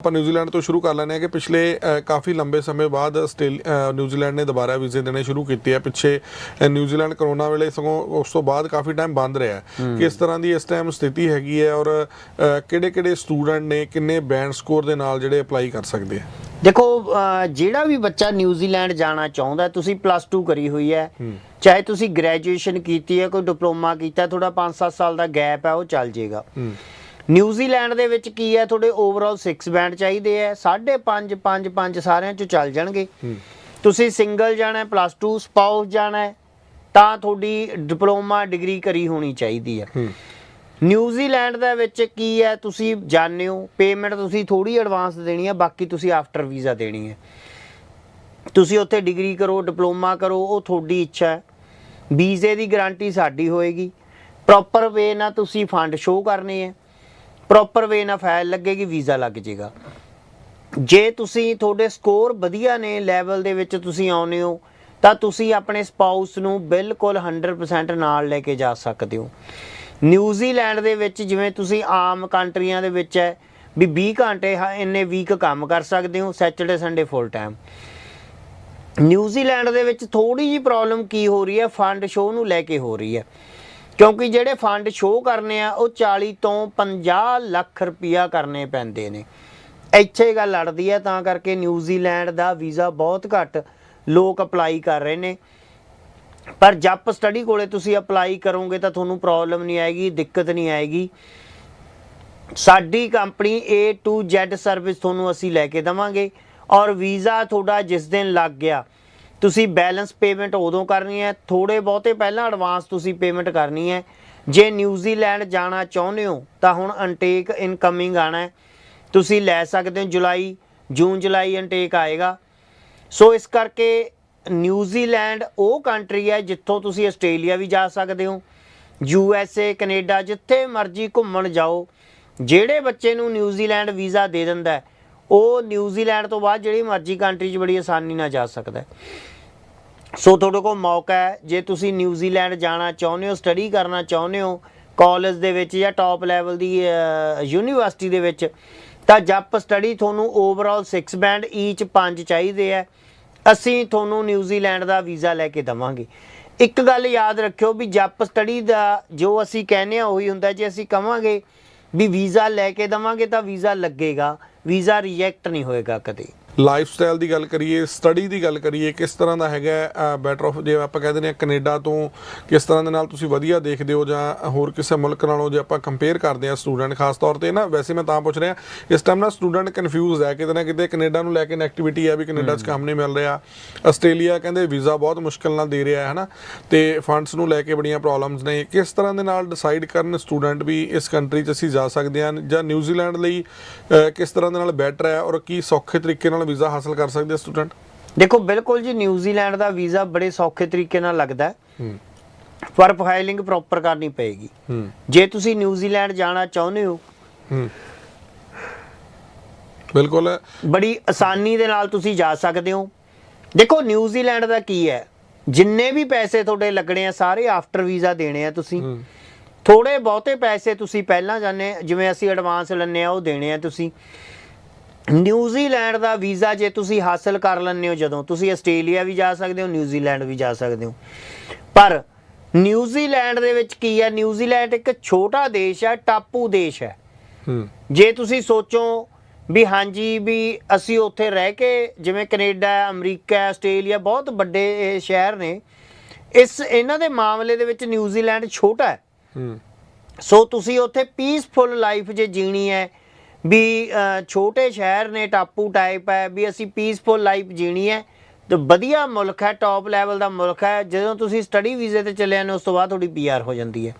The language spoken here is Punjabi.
ਆਪਾਂ ਨਿਊਜ਼ੀਲੈਂਡ ਤੋਂ ਸ਼ੁਰੂ ਕਰ ਲੈਂਦੇ ਹਾਂ ਕਿ ਪਿਛਲੇ ਕਾਫੀ ਲੰਬੇ ਸਮੇਂ ਬਾਅਦ ਨਿਊਜ਼ੀਲੈਂਡ ਨੇ ਦੁਬਾਰਾ ਵੀਜ਼ੇ ਦੇਣੇ ਸ਼ੁਰੂ ਕੀਤੇ ਆ। ਪਿੱਛੇ ਨਿਊਜ਼ੀਲੈਂਡ ਕਰੋਨਾ ਵੇਲੇ ਸਗੋਂ ਉਸ ਤੋਂ ਬਾਅਦ ਕਾਫੀ ਟਾਈਮ ਬੰਦ ਰਿਹਾ ਕਿਸ ਤਰ੍ਹਾਂ ਦੀ ਇਸ ਟਾਈਮ ਸਥਿਤੀ ਹੈਗੀ ਹੈ ਔਰ ਕਿਹੜੇ ਕਿਹੜੇ ਸਟੂਡੈਂਟ ਨੇ ਕਿੰਨੇ ਬੈਂਡ ਸਕੋਰ ਦੇ ਨਾਲ ਜਿਹੜੇ ਅਪਲਾਈ ਕਰ ਸਕਦੇ ਆ? ਦੇਖੋ ਜਿਹੜਾ ਵੀ ਬੱਚਾ ਨਿਊਜ਼ੀਲੈਂਡ ਜਾਣਾ ਚਾਹੁੰਦਾ ਤੁਸੀਂ ਪਲੱਸ 2 ਕਰੀ ਹੋਈ ਹੈ। ਚਾਹੇ ਤੁਸੀਂ ਗ੍ਰੈਜੂਏਸ਼ਨ ਕੀਤੀ ਹੈ ਕੋਈ ਡਿਪਲੋਮਾ ਕੀਤਾ ਥੋੜਾ 5-7 ਸਾਲ ਦਾ ਗੈਪ ਹੈ ਉਹ ਚੱਲ ਜਾਏਗਾ ਨਿਊਜ਼ੀਲੈਂਡ ਦੇ ਵਿੱਚ ਕੀ ਹੈ? ਤੁਹਾਡੇ ਓਵਰਆਲ 6 ਬੈਂਡ ਚਾਹੀਦੇ ਹੈ। 5.5 5 5 ਸਾਰਿਆਂ ਚੋਂ ਚੱਲ ਜਾਣਗੇ। ਤੁਸੀਂ ਸਿੰਗਲ ਜਾਣਾ ਹੈ ਪਲੱਸ 2 ਸਪਾਊਸ ਜਾਣਾ ਤਾਂ ਤੁਹਾਡੀ ਡਿਪਲੋਮਾ ਡਿਗਰੀ ਕਰੀ ਹੋਣੀ ਚਾਹੀਦੀ ਹੈ। ਨਿਊਜ਼ੀਲੈਂਡ ਦੇ ਵਿੱਚ ਕੀ ਹੈ? ਤੁਸੀਂ ਜਾਣਦੇ ਹੋ ਪੇਮੈਂਟ ਤੁਸੀਂ ਥੋੜੀ ਐਡਵਾਂਸ ਦੇਣੀ ਹੈ ਬਾਕੀ ਤੁਸੀਂ ਆਫਟਰ ਵੀਜ਼ਾ ਦੇਣੀ ਹੈ। ਤੁਸੀਂ ਉੱਥੇ ਡਿਗਰੀ ਕਰੋ ਡਿਪਲੋਮਾ ਕਰੋ ਉਹ ਤੁਹਾਡੀ ਇੱਛਾ ਹੈ। ਵੀਜ਼ੇ ਦੀ ਗਾਰੰਟੀ ਸਾਡੀ ਹੋਏਗੀ। ਪ੍ਰੋਪਰ ਵੇ ਨਾਲ ਤੁਸੀਂ ਫੰਡ ਸ਼ੋਅ ਕਰਨੇ ਹੈ। ਪ੍ਰੋਪਰ ਵੇ ਨਾਲ ਫਾਈਲ ਲੱਗੇਗੀ ਵੀਜ਼ਾ ਲੱਗ ਜਾਏਗਾ ਜੇ ਤੁਸੀਂ ਤੁਹਾਡੇ ਸਕੋਰ ਵਧੀਆ ਨੇ ਲੈਵਲ ਦੇ ਵਿੱਚ ਤੁਸੀਂ ਆਉਨੇ ਹੋ, ਤਾਂ ਤੁਸੀਂ ਆਪਣੇ ਸਪਾਊਸ ਨੂੰ ਬਿਲਕੁਲ 100% ਨਾਲ ਲੈ ਕੇ ਜਾ ਸਕਦੇ ਹੋ। ਨਿਊਜ਼ੀਲੈਂਡ ਦੇ ਵਿੱਚ ਜਿਵੇਂ ਤੁਸੀਂ ਆਮ ਕੰਟਰੀਆਂ ਦੇ ਵਿੱਚ ਹੈ, ਵੀ 20 ਘੰਟੇ ਇੰਨੇ ਵੀਕ ਕੰਮ ਕਰ ਸਕਦੇ ਹੋ Saturday Sunday full time New Zealand ਦੇ ਵਿੱਚ ਥੋੜੀ ਜੀ ਪ੍ਰੋਬਲਮ ਕੀ ਹੋ ਰਹੀ ਹੈ? ਫੰਡ ਸ਼ੋਅ ਨੂੰ ਲੈ ਕੇ ਹੋ ਰਹੀ ਹੈ। ਕਿਉਂਕਿ ਜਿਹੜੇ ਫੰਡ ਸ਼ੋਅ ਕਰਨੇ ਆ, ਉਹ 40 ਤੋਂ 50 ਲੱਖ ਰੁਪਇਆ ਕਰਨੇ ਪੈਂਦੇ ਨੇ। ਇੱਥੇ ਗੱਲ ਲੜਦੀ ਹੈ ਤਾਂ ਕਰਕੇ ਨਿਊਜ਼ੀਲੈਂਡ ਦਾ ਵੀਜ਼ਾ ਬਹੁਤ ਘੱਟ ਲੋਕ ਅਪਲਾਈ ਕਰ ਰਹੇ ਨੇ। ਪਰ ਜੱਪ ਸਟੱਡੀ ਕੋਲੇ ਤੁਸੀਂ ਅਪਲਾਈ ਕਰੋਗੇ ਤਾਂ ਤੁਹਾਨੂੰ ਪ੍ਰੋਬਲਮ ਨਹੀਂ ਆਏਗੀ, ਦਿੱਕਤ ਨਹੀਂ ਆਏਗੀ। ਸਾਡੀ company A to Z service ਤੁਹਾਨੂੰ ਅਸੀਂ ਲੈ ਕੇ ਦਵਾਂਗੇ। ਔਰ ਵੀਜ਼ਾ ਤੁਹਾਡਾ ਜਿਸ ਦਿਨ ਲੱਗ ਗਿਆ ਤੁਸੀਂ ਬੈਲੈਂਸ ਪੇਮੈਂਟ ਉਦੋਂ ਕਰਨੀ ਹੈ ਥੋੜੇ ਬਹੁਤੇ ਪਹਿਲਾਂ ਐਡਵਾਂਸ ਤੁਸੀਂ ਪੇਮੈਂਟ ਕਰਨੀ ਹੈ। ਜੇ ਨਿਊਜ਼ੀਲੈਂਡ ਜਾਣਾ ਚਾਹੁੰਦੇ ਹੋ ਤਾਂ ਹੁਣ ਅਨਟੇਕ ਇਨਕਮਿੰਗ ਆਣਾ ਹੈ। ਤੁਸੀਂ ਲੈ ਸਕਦੇ ਹੋ ਜੁਲਾਈ ਜੂਨ ਜੁਲਾਈ ਅਨਟੇਕ ਆਏਗਾ। ਸੋ ਇਸ ਕਰਕੇ ਨਿਊਜ਼ੀਲੈਂਡ ਉਹ ਕੰਟਰੀ ਹੈ ਜਿੱਥੋਂ ਤੁਸੀਂ ਆਸਟ੍ਰੇਲੀਆ ਵੀ ਜਾ ਸਕਦੇ ਹੋ ਯੂ ਐਸ ਏ ਕੈਨੇਡਾ ਜਿੱਥੇ ਮਰਜ਼ੀ ਘੁੰਮਣ ਜਾਓ। ਜਿਹੜੇ ਬੱਚੇ ਨੂੰ ਨਿਊਜ਼ੀਲੈਂਡ ਵੀਜ਼ਾ ਦੇ ਦਿੰਦਾ ਹੈ, ਉਹ ਨਿਊਜ਼ੀਲੈਂਡ ਤੋਂ ਬਾਅਦ ਜਿਹੜੀ ਮਰਜ਼ੀ ਕੰਟਰੀ 'ਚ ਬੜੀ ਆਸਾਨੀ ਨਾਲ ਜਾ ਸਕਦਾ ਹੈ। ਸੋ ਤੁਹਾਡੇ ਕੋਲ ਮੌਕਾ ਹੈ। ਜੇ ਤੁਸੀਂ ਨਿਊਜ਼ੀਲੈਂਡ ਜਾਣਾ ਚਾਹੁੰਦੇ ਹੋ ਸਟੱਡੀ ਕਰਨਾ ਚਾਹੁੰਦੇ ਹੋ ਕਾਲਜ ਦੇ ਵਿੱਚ ਜਾਂ ਟਾਪ ਲੈਵਲ ਦੀ ਯੂਨੀਵਰਸਿਟੀ ਦੇ ਵਿੱਚ, ਤਾਂ ਜੱਪ ਸਟੱਡੀ ਤੁਹਾਨੂੰ ਓਵਰਆਲ 6 ਬੈਂਡ ਈਚ 5 ਚਾਹੀਦੇ ਆ ਅਸੀਂ ਤੁਹਾਨੂੰ ਨਿਊਜ਼ੀਲੈਂਡ ਦਾ ਵੀਜ਼ਾ ਲੈ ਕੇ ਦਵਾਂਗੇ। ਇੱਕ ਗੱਲ ਯਾਦ ਰੱਖਿਓ ਵੀ ਜੱਪ ਸਟੱਡੀ ਦਾ ਜੋ ਅਸੀਂ ਕਹਿੰਦੇ ਆ ਉਹੀ ਹੁੰਦਾ ਜੇ ਅਸੀਂ ਕਵਾਂਗੇ ਵੀ ਵੀਜ਼ਾ ਲੈ ਕੇ ਦਵਾਂਗੇ ਤਾਂ ਵੀਜ਼ਾ ਲੱਗੇਗਾ ਵੀਜ਼ਾ ਰਿਜੈਕਟ ਨਹੀਂ ਹੋਏਗਾ ਕਦੇ। ਲਾਈਫ ਸਟਾਈਲ ਦੀ ਗੱਲ ਕਰੀਏ ਸਟੱਡੀ ਦੀ ਗੱਲ ਕਰੀਏ ਕਿਸ ਤਰ੍ਹਾਂ ਦਾ ਹੈਗਾ ਬੈਟਰ ਆਫ ਜੇ ਆਪਾਂ ਕਹਿੰਦੇ ਨੇ ਕੈਨੇਡਾ ਤੋਂ ਕਿਸ ਤਰ੍ਹਾਂ ਦੇ ਨਾਲ ਤੁਸੀਂ ਵਧੀਆ ਦੇਖਦੇ ਹੋ ਜਾਂ ਹੋਰ ਕਿਸੇ ਮੁਲਕ ਨਾਲੋਂ ਜੇ ਆਪਾਂ ਕੰਪੇਅਰ ਕਰਦੇ ਆ ਸਟੂਡੈਂਟ ਖਾਸ ਤੌਰ ਤੇ ਨਾ ਵੈਸੇ ਮੈਂ ਤਾਂ ਪੁੱਛ ਰਿਹਾ ਇਸ ਟਾਈਮ ਨਾ ਸਟੂਡੈਂਟ ਕਨਫਿਊਜ਼ ਹੈ ਕਿਤੇ ਨਾ ਕਿਤੇ ਕੈਨੇਡਾ ਨੂੰ ਲੈ ਕੇ ਨੈਗੇਟਿਵਿਟੀ ਹੈ ਵੀ ਕੈਨੇਡਾ 'ਚ ਕੰਮ ਨਹੀਂ ਮਿਲ ਰਿਹਾ। ਆਸਟ੍ਰੇਲੀਆ ਕਹਿੰਦੇ ਵੀਜ਼ਾ ਬਹੁਤ ਮੁਸ਼ਕਲ ਨਾਲ ਦੇ ਰਿਹਾ ਹੈ ਹਨਾ? ਤੇ ਫੰਡਸ ਨੂੰ ਲੈ ਕੇ ਬੜੀਆਂ ਪ੍ਰੋਬਲਮਸ ਨੇ। ਕਿਸ ਤਰ੍ਹਾਂ ਦੇ ਨਾਲ ਡਿਸਾਈਡ ਕਰਨ ਸਟੂਡੈਂਟ ਵੀ ਇਸ ਕੰਟਰੀ 'ਚ ਅਸੀਂ ਜਾ ਸਕਦੇ ਹਾਂ ਜਾਂ ਨਿਊਜ਼ੀਲੈਂਡ ਲਈ ਕਿਸ ਤਰ੍ਹਾਂ ਦੇ ਨਾਲ ਬੈਟਰ ਹੈ ਔਰ ਕੀ ਸੌਖੇ ਤਰੀਕੇ ਨਾਲ ਵੀਜ਼ਾ ਹਾਸਲ ਕਰ ਸਕਦੇ ਆ ਸਟੂਡੈਂਟ? ਦੇਖੋ ਬਿਲਕੁਲ ਜੀ ਨਿਊਜ਼ੀਲੈਂਡ ਦਾ ਵੀਜ਼ਾ ਬੜੇ ਸੌਖੇ ਤਰੀਕੇ ਨਾਲ ਲੱਗਦਾ ਹੈ। ਪਰ ਫਾਈਲਿੰਗ ਪ੍ਰੋਪਰ ਕਰਨੀ ਪਏਗੀ। ਜੇ ਤੁਸੀਂ ਨਿਊਜ਼ੀਲੈਂਡ ਜਾਣਾ ਚਾਹੁੰਦੇ ਹੋ ਬਿਲਕੁਲ। ਬੜੀ ਆਸਾਨੀ ਦੇ ਨਾਲ ਤੁਸੀਂ ਜਾ ਸਕਦੇ ਹੋ। ਦੇਖੋ ਨਿਊਜ਼ੀਲੈਂਡ ਦਾ ਕੀ ਹੈ? ਜਿੰਨੇ ਵੀ ਪੈਸੇ ਤੁਹਾਡੇ ਲੱਗਣੇ ਆ ਸਾਰੇ ਆਫਟਰ ਵੀਜ਼ਾ ਦੇਣੇ ਆ ਤੁਸੀਂ। ਥੋੜੇ ਬਹੁਤੇ ਪੈਸੇ ਤੁਸੀਂ ਪਹਿਲਾਂ ਜਾਣੇ ਜਿਵੇਂ ਅਸੀਂ ਐਡਵਾਂਸ ਲੈਣੇ ਆ ਉਹ ਦੇਣੇ ਆ ਤੁਸੀਂ। ਨਿਊਜ਼ੀਲੈਂਡ ਦਾ ਵੀਜ਼ਾ ਜੇ ਤੁਸੀਂ ਹਾਸਲ ਕਰ ਲੈਂਦੇ ਹੋ ਜਦੋਂ ਤੁਸੀਂ ਆਸਟ੍ਰੇਲੀਆ ਵੀ ਜਾ ਸਕਦੇ ਹੋ ਨਿਊਜ਼ੀਲੈਂਡ ਵੀ ਜਾ ਸਕਦੇ ਹੋ। ਪਰ ਨਿਊਜ਼ੀਲੈਂਡ ਦੇ ਵਿੱਚ ਕੀ ਹੈ? ਨਿਊਜ਼ੀਲੈਂਡ ਇੱਕ ਛੋਟਾ ਦੇਸ਼ ਹੈ ਟਾਪੂ ਦੇਸ਼ ਹੈ। ਹੂੰ। ਜੇ ਤੁਸੀਂ ਸੋਚੋ ਵੀ ਹਾਂਜੀ ਵੀ ਅਸੀਂ ਉੱਥੇ ਰਹਿ ਕੇ ਜਿਵੇਂ ਕੈਨੇਡਾ ਅਮਰੀਕਾ ਆਸਟ੍ਰੇਲੀਆ ਬਹੁਤ ਵੱਡੇ ਸ਼ਹਿਰ ਨੇ ਇਸ ਇਹਨਾਂ ਦੇ ਮਾਮਲੇ ਦੇ ਵਿੱਚ ਨਿਊਜ਼ੀਲੈਂਡ ਛੋਟਾ ਹੂੰ। ਸੋ ਤੁਸੀਂ ਉੱਥੇ ਪੀਸਫੁਲ ਲਾਈਫ ਜੇ ਜੀਣੀ ਹੈ ਵੀ ਛੋਟੇ ਸ਼ਹਿਰ ਨੇ ਟਾਪੂ ਟਾਈਪ ਹੈ, ਵੀ ਅਸੀਂ ਪੀਸਫੁਲ ਲਾਈਫ ਜੀਣੀ ਹੈ। ਤੇ ਵਧੀਆ ਮੁਲਕ ਹੈ ਟੌਪ ਲੈਵਲ ਦਾ ਮੁਲਕ ਹੈ। ਜਦੋਂ ਤੁਸੀਂ ਸਟੱਡੀ ਵੀਜ਼ੇ ਤੇ ਚੱਲੇ ਜਾਂਦੇ ਉਸ ਤੋਂ ਬਾਅਦ ਤੁਹਾਡੀ ਪੀਆਰ ਹੋ ਜਾਂਦੀ ਹੈ।